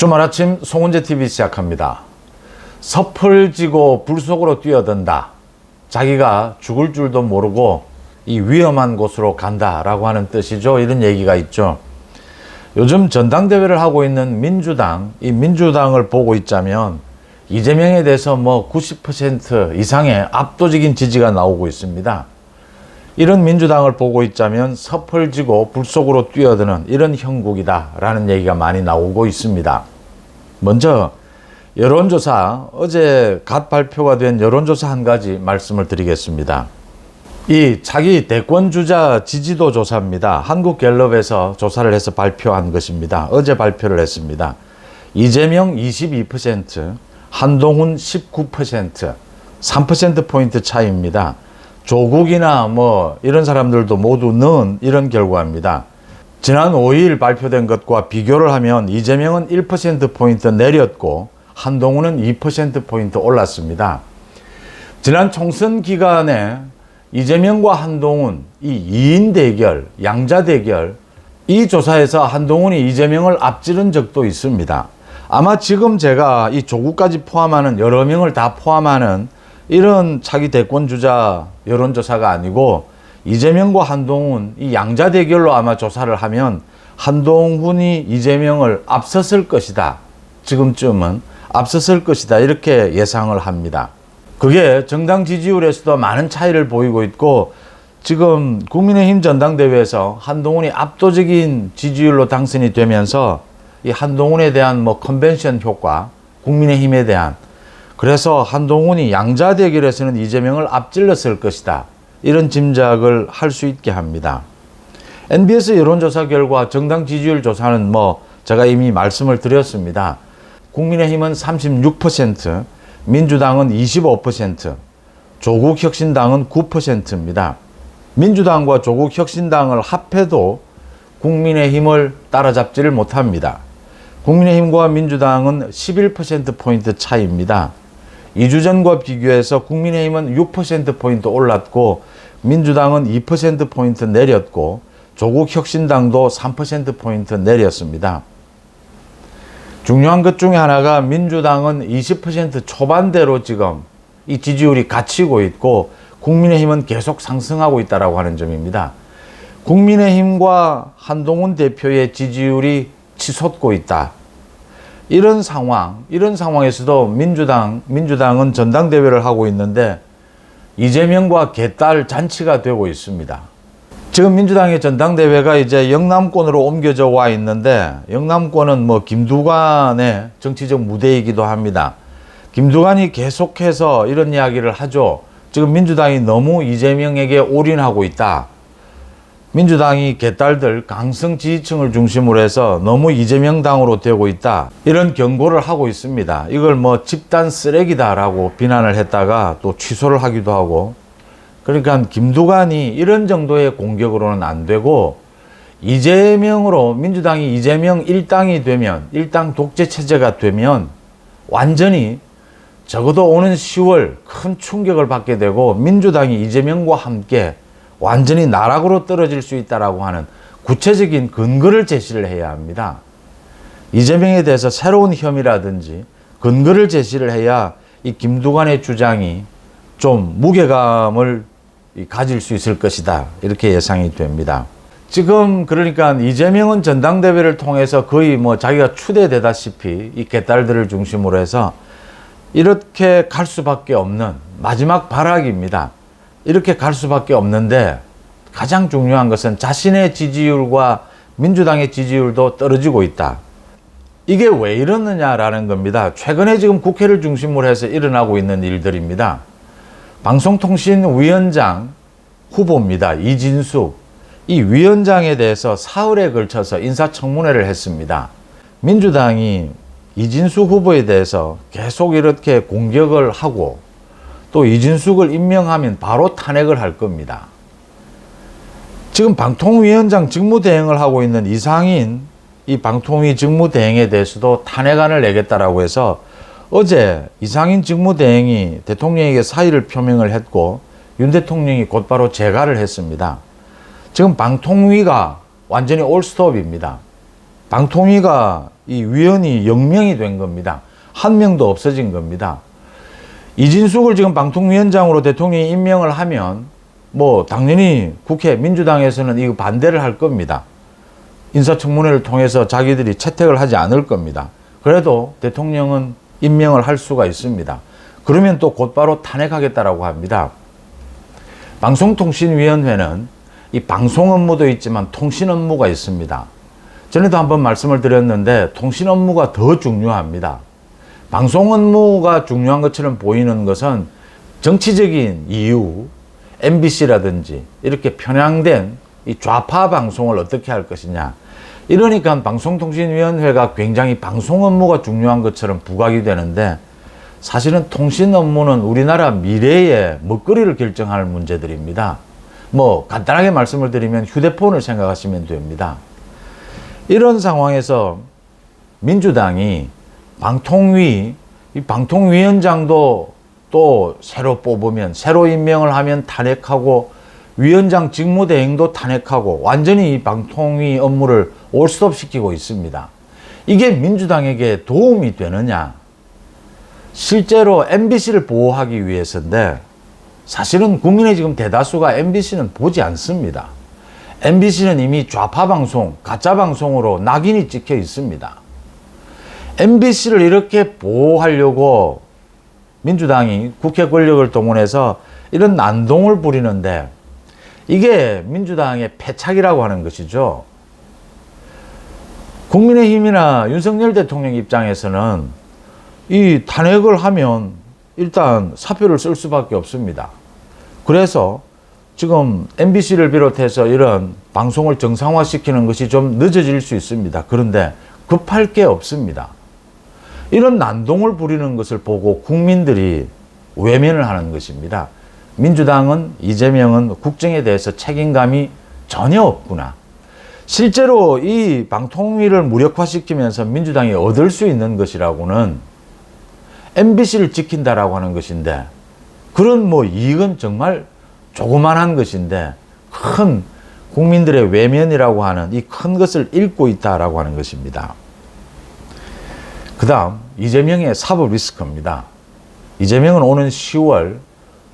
주말 아침 송은재 TV 시작합니다. 섭을 지고 불 속으로 뛰어든다. 자기가 죽을 줄도 모르고 이 위험한 곳으로 간다라고 하는 뜻이죠. 이런 얘기가 있죠. 요즘 전당대회를 하고 있는 민주당, 이 민주당을 보고 있자면 이재명에 대해서 뭐 90% 이상의 압도적인 지지가 나오고 있습니다. 이런 민주당을 보고 있자면 섭을 지고 불 속으로 뛰어드는 이런 형국이다라는 얘기가 많이 나오고 있습니다. 먼저 여론조사 어제 갓 발표가 된 여론조사 한 가지 말씀을 드리겠습니다. 이 차기 대권 주자 지지도 조사입니다. 한국갤럽에서 조사를 해서 발표한 것입니다. 어제 발표를 했습니다. 이재명 22%, 한동훈 19%, 3% 포인트 차이입니다. 조국이나 뭐 이런 사람들도 모두 넣은 이런 결과입니다. 지난 5일 발표된 것과 비교를 하면 이재명은 1%포인트 내렸고 한동훈은 2%포인트 올랐습니다. 지난 총선 기간에 이재명과 한동훈 이 2인 대결, 양자 대결 이 조사에서 한동훈이 이재명을 앞지른 적도 있습니다. 아마 지금 제가 이 조국까지 포함하는 여러 명을 다 포함하는 이런 차기 대권 주자 여론조사가 아니고 이재명과 한동훈 이 양자 대결로 아마 조사를 하면 한동훈이 이재명을 앞섰을 것이다. 지금쯤은 앞섰을 것이다. 이렇게 예상을 합니다. 그게 정당 지지율에서도 많은 차이를 보이고 있고 지금 국민의힘 전당대회에서 한동훈이 압도적인 지지율로 당선이 되면서 이 한동훈에 대한 뭐 컨벤션 효과, 국민의힘에 대한 그래서 한동훈이 양자 대결에서는 이재명을 앞질렀을 것이다. 이런 짐작을 할 수 있게 합니다. NBS 여론조사 결과 정당 지지율 조사는 뭐 제가 이미 말씀을 드렸습니다. 국민의힘은 36%, 민주당은 25%, 조국혁신당은 9%입니다. 민주당과 조국혁신당을 합해도 국민의힘을 따라잡지를 못합니다. 국민의힘과 민주당은 11%포인트 차이입니다. 2주 전과 비교해서 국민의힘은 6%포인트 올랐고 민주당은 2%포인트 내렸고 조국혁신당도 3%포인트 내렸습니다. 중요한 것 중에 하나가 민주당은 20% 초반대로 지금 이 지지율이 갇히고 있고 국민의힘은 계속 상승하고 있다라고 하는 점입니다. 국민의힘과 한동훈 대표의 지지율이 치솟고 있다. 이런 상황, 이런 상황에서도 민주당, 민주당은 전당대회를 하고 있는데 이재명과 개딸 잔치가 되고 있습니다. 지금 민주당의 전당대회가 이제 영남권으로 옮겨져 와 있는데 영남권은 뭐 김두관의 정치적 무대이기도 합니다. 김두관이 계속해서 이런 이야기를 하죠. 지금 민주당이 너무 이재명에게 올인하고 있다. 민주당이 개딸들 강성 지지층을 중심으로 해서 너무 이재명 당으로 되고 있다. 이런 경고를 하고 있습니다. 이걸 뭐 집단 쓰레기다라고 비난을 했다가 또 취소를 하기도 하고 그러니까 김두관이 이런 정도의 공격으로는 안 되고 이재명으로 민주당이 이재명 일당이 되면 일당 독재 체제가 되면 완전히 적어도 오는 10월 큰 충격을 받게 되고 민주당이 이재명과 함께 완전히 나락으로 떨어질 수 있다라고 하는 구체적인 근거를 제시를 해야 합니다. 이재명에 대해서 새로운 혐의라든지 근거를 제시를 해야 이 김두관의 주장이 좀 무게감을 가질 수 있을 것이다. 이렇게 예상이 됩니다. 지금 그러니까 이재명은 전당대회를 통해서 거의 뭐 자기가 추대되다시피 이 개딸들을 중심으로 해서 이렇게 갈 수밖에 없는 마지막 발악입니다. 이렇게 갈 수밖에 없는데 가장 중요한 것은 자신의 지지율과 민주당의 지지율도 떨어지고 있다. 이게 왜 이러느냐라는 겁니다. 최근에 지금 국회를 중심으로 해서 일어나고 있는 일들입니다. 방송통신위원장 후보입니다. 이진숙. 이 위원장에 대해서 사흘에 걸쳐서 인사청문회를 했습니다. 민주당이 이진숙 후보에 대해서 계속 이렇게 공격을 하고 또 이진숙을 임명하면 바로 탄핵을 할 겁니다. 지금 방통위원장 직무대행을 하고 있는 이상인 이 방통위 직무대행에 대해서도 탄핵안을 내겠다라고 해서 어제 이상인 직무대행이 대통령에게 사의를 표명을 했고 윤 대통령이 곧바로 재가를 했습니다. 지금 방통위가 완전히 올스톱입니다. 방통위가 이 위원이 0명이 된 겁니다. 한 명도 없어진 겁니다. 이진숙을 지금 방통위원장으로 대통령이 임명을 하면 뭐 당연히 국회 민주당에서는 이거 반대를 할 겁니다. 인사청문회를 통해서 자기들이 채택을 하지 않을 겁니다. 그래도 대통령은 임명을 할 수가 있습니다. 그러면 또 곧바로 탄핵하겠다라고 합니다. 방송통신위원회는 이 방송 업무도 있지만 통신 업무가 있습니다. 전에도 한번 말씀을 드렸는데 통신 업무가 더 중요합니다. 방송 업무가 중요한 것처럼 보이는 것은 정치적인 이유, MBC라든지 이렇게 편향된 이 좌파 방송을 어떻게 할 것이냐. 이러니까 방송통신위원회가 굉장히 방송 업무가 중요한 것처럼 부각이 되는데 사실은 통신 업무는 우리나라 미래의 먹거리를 결정할 문제들입니다. 뭐 간단하게 말씀을 드리면 휴대폰을 생각하시면 됩니다. 이런 상황에서 민주당이 방통위, 이 방통위원장도 또 새로 뽑으면, 새로 임명을 하면 탄핵하고, 위원장 직무대행도 탄핵하고, 완전히 이 방통위 업무를 올스톱 시키고 있습니다. 이게 민주당에게 도움이 되느냐? 실제로 MBC를 보호하기 위해서인데, 사실은 국민의 지금 대다수가 MBC는 보지 않습니다. MBC는 이미 좌파 방송, 가짜 방송으로 낙인이 찍혀 있습니다. MBC를 이렇게 보호하려고 민주당이 국회 권력을 동원해서 이런 난동을 부리는데 이게 민주당의 패착이라고 하는 것이죠. 국민의힘이나 윤석열 대통령 입장에서는 이 탄핵을 하면 일단 사표를 쓸 수밖에 없습니다. 그래서 지금 MBC를 비롯해서 이런 방송을 정상화시키는 것이 좀 늦어질 수 있습니다. 그런데 급할 게 없습니다. 이런 난동을 부리는 것을 보고 국민들이 외면을 하는 것입니다. 민주당은 이재명은 국정에 대해서 책임감이 전혀 없구나. 실제로 이 방통위를 무력화시키면서 민주당이 얻을 수 있는 것이라고는 MBC를 지킨다라고 하는 것인데 그런 뭐 이익은 정말 조그만한 것인데 큰 국민들의 외면이라고 하는 이 큰 것을 잃고 있다라고 하는 것입니다. 그 다음 이재명의 사법 리스크입니다. 이재명은 오는 10월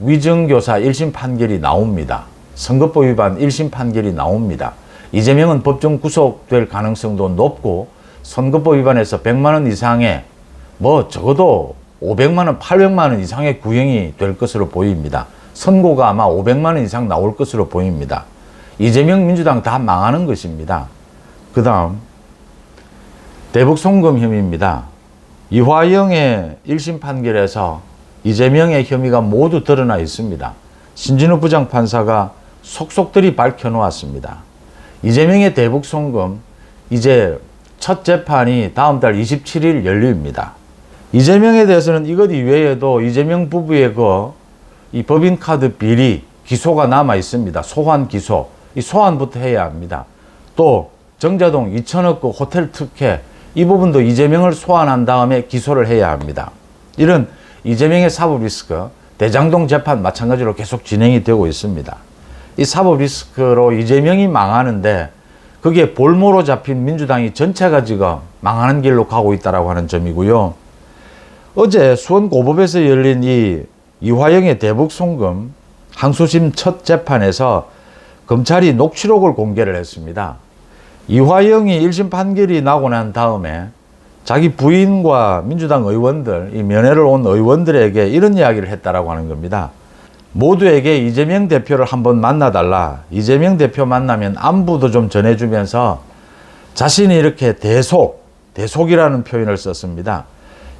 위정교사 1심 판결이 나옵니다. 선거법 위반 1심 판결이 나옵니다. 이재명은 법정 구속될 가능성도 높고 선거법 위반에서 100만 원 이상의 뭐 적어도 500만 원, 800만 원 이상의 구형이 될 것으로 보입니다. 선고가 아마 500만 원 이상 나올 것으로 보입니다. 이재명 민주당 다 망하는 것입니다. 그 다음 대북 송금 혐의입니다. 이화영의 1심 판결에서 이재명의 혐의가 모두 드러나 있습니다. 신진우 부장판사가 속속들이 밝혀놓았습니다. 이재명의 대북 송금 이제 첫 재판이 다음 달 27일 열립니다. 이재명에 대해서는 이것 이외에도 이재명 부부의 그 이 법인카드 비리 기소가 남아 있습니다. 소환 기소. 이 소환부터 해야 합니다. 또 정자동 2천억 그 호텔 특혜 이 부분도 이재명을 소환한 다음에 기소를 해야 합니다. 이런 이재명의 사법 리스크 대장동 재판 마찬가지로 계속 진행이 되고 있습니다. 이 사법 리스크로 이재명이 망하는데 그게 볼모로 잡힌 민주당이 전체가 지금 망하는 길로 가고 있다라고 하는 점이고요. 어제 수원 고법에서 열린 이 이화영의 대북 송금 항소심 첫 재판에서 검찰이 녹취록을 공개를 했습니다. 이화영이 1심 판결이 나고 난 다음에 자기 부인과 민주당 의원들, 이 면회를 온 의원들에게 이런 이야기를 했다라고 하는 겁니다. 모두에게 이재명 대표를 한번 만나달라. 이재명 대표 만나면 안부도 좀 전해주면서 자신이 이렇게 대속, 대속이라는 표현을 썼습니다.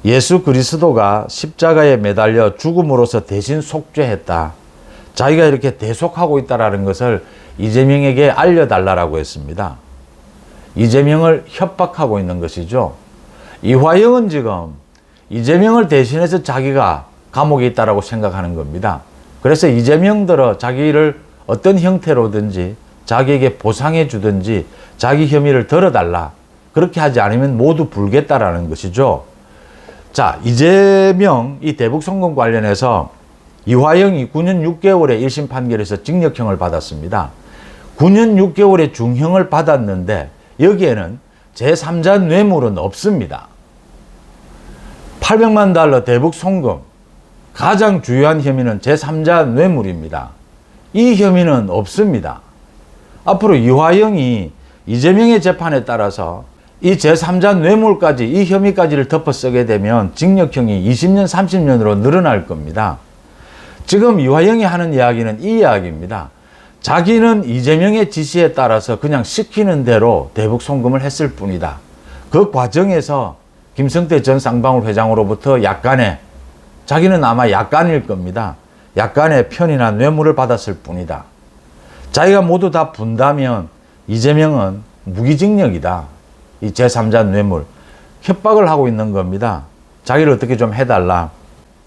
예수 그리스도가 십자가에 매달려 죽음으로써 대신 속죄했다. 자기가 이렇게 대속하고 있다라는 것을 이재명에게 알려달라고 했습니다. 이재명을 협박하고 있는 것이죠. 이화영은 지금 이재명을 대신해서 자기가 감옥에 있다라고 생각하는 겁니다. 그래서 이재명들어 자기를 어떤 형태로든지 자기에게 보상해 주든지 자기 혐의를 덜어달라. 그렇게 하지 않으면 모두 불겠다라는 것이죠. 자, 이재명 이 대북 성공 관련해서 이화영이 9년 6개월의 1심 판결에서 징역형을 받았습니다. 9년 6개월의 중형을 받았는데 여기에는 제3자 뇌물은 없습니다. 800만 달러 대북 송금 가장 주요한 혐의는 제3자 뇌물입니다. 이 혐의는 없습니다. 앞으로 이화영이 이재명의 재판에 따라서 이 제3자 뇌물까지 이 혐의까지를 덮어 쓰게 되면 징역형이 20년, 30년으로 늘어날 겁니다. 지금 이화영이 하는 이야기는 이 이야기입니다. 자기는 이재명의 지시에 따라서 그냥 시키는 대로 대북 송금을 했을 뿐이다. 그 과정에서 김성태 전 쌍방울 회장으로부터 약간의 자기는 아마 약간일 겁니다. 약간의 편이나 뇌물을 받았을 뿐이다. 자기가 모두 다 분다면 이재명은 무기징역이다. 이 제3자 뇌물. 협박을 하고 있는 겁니다. 자기를 어떻게 좀 해달라.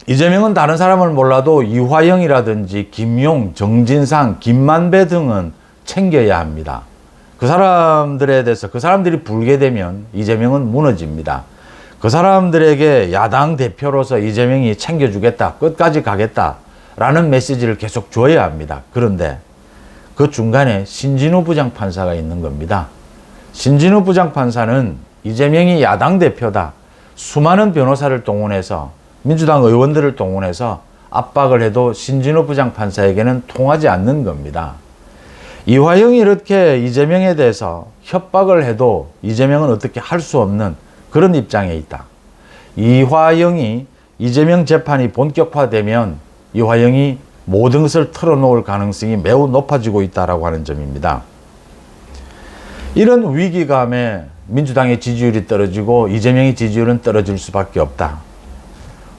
이재명은 다른 사람을 몰라도 이화영이라든지 김용, 정진상, 김만배 등은 챙겨야 합니다. 그 사람들에 대해서 그 사람들이 불게 되면 이재명은 무너집니다. 그 사람들에게 야당 대표로서 이재명이 챙겨주겠다, 끝까지 가겠다 라는 메시지를 계속 줘야 합니다. 그런데 그 중간에 신진우 부장판사가 있는 겁니다. 신진우 부장판사는 이재명이 야당 대표다. 수많은 변호사를 동원해서 민주당 의원들을 동원해서 압박을 해도 신진우 부장판사에게는 통하지 않는 겁니다. 이화영이 이렇게 이재명에 대해서 협박을 해도 이재명은 어떻게 할 수 없는 그런 입장에 있다. 이화영이 이재명 재판이 본격화되면 이화영이 모든 것을 털어놓을 가능성이 매우 높아지고 있다라고 하는 점입니다. 이런 위기감에 민주당의 지지율이 떨어지고 이재명의 지지율은 떨어질 수밖에 없다.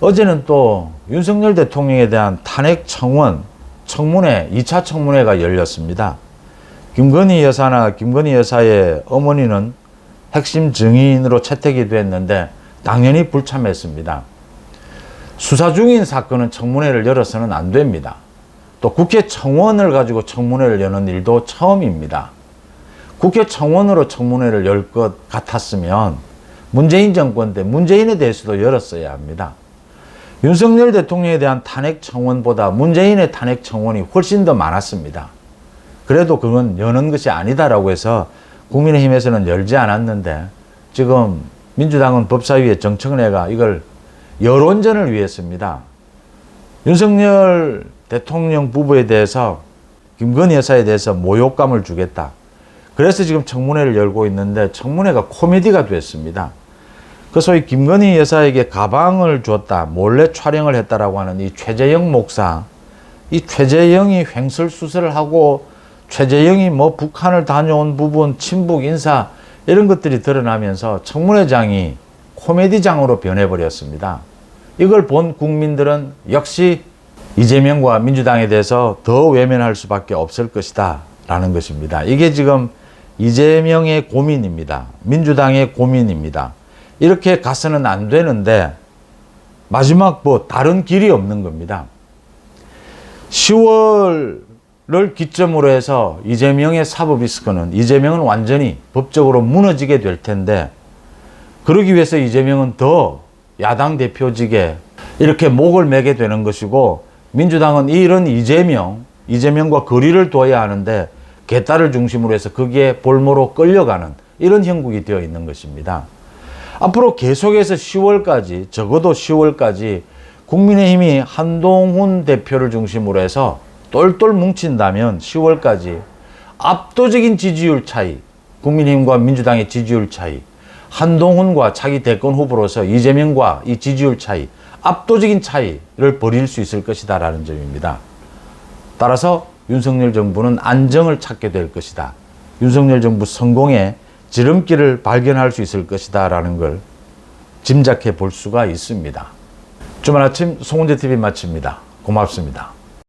어제는 또 윤석열 대통령에 대한 탄핵 청원, 청문회, 2차 청문회가 열렸습니다. 김건희 여사나 김건희 여사의 어머니는 핵심 증인으로 채택이 됐는데 당연히 불참했습니다. 수사 중인 사건은 청문회를 열어서는 안 됩니다. 또 국회 청원을 가지고 청문회를 여는 일도 처음입니다. 국회 청원으로 청문회를 열 것 같았으면 문재인 정권 때 문재인에 대해서도 열었어야 합니다. 윤석열 대통령에 대한 탄핵 청원보다 문재인의 탄핵 청원이 훨씬 더 많았습니다. 그래도 그건 여는 것이 아니다라고 해서 국민의힘에서는 열지 않았는데 지금 민주당은 법사위의 정청래가 이걸 여론전을 위했습니다. 윤석열 대통령 부부에 대해서 김건희 여사에 대해서 모욕감을 주겠다. 그래서 지금 청문회를 열고 있는데 청문회가 코미디가 됐습니다. 그 소위 김건희 여사에게 가방을 줬다, 몰래 촬영을 했다라고 하는 이 최재영 목사, 이 최재영이 횡설수설을 하고 최재영이 뭐 북한을 다녀온 부분, 친북 인사 이런 것들이 드러나면서 청문회장이 코미디장으로 변해버렸습니다. 이걸 본 국민들은 역시 이재명과 민주당에 대해서 더 외면할 수밖에 없을 것이다. 라는 것입니다. 이게 지금 이재명의 고민입니다. 민주당의 고민입니다. 이렇게 가서는 안 되는데 마지막 뭐 다른 길이 없는 겁니다. 10월을 기점으로 해서 이재명의 사법이스크는 이재명은 완전히 법적으로 무너지게 될 텐데 그러기 위해서 이재명은 더 야당 대표직에 이렇게 목을 매게 되는 것이고 민주당은 이런 이재명, 이재명과 거리를 둬야 하는데 개딸을 중심으로 해서 거기에 볼모로 끌려가는 이런 형국이 되어 있는 것입니다. 앞으로 계속해서 10월까지 적어도 10월까지 국민의힘이 한동훈 대표를 중심으로 해서 똘똘 뭉친다면 10월까지 압도적인 지지율 차이, 국민의힘과 민주당의 지지율 차이, 한동훈과 차기 대권 후보로서 이재명과 이 지지율 차이, 압도적인 차이를 벌일 수 있을 것이다 라는 점입니다. 따라서 윤석열 정부는 안정을 찾게 될 것이다. 윤석열 정부 성공의 지름길을 발견할 수 있을 것이다 라는 걸 짐작해 볼 수가 있습니다. 주말 아침 송은재 TV 마칩니다. 고맙습니다.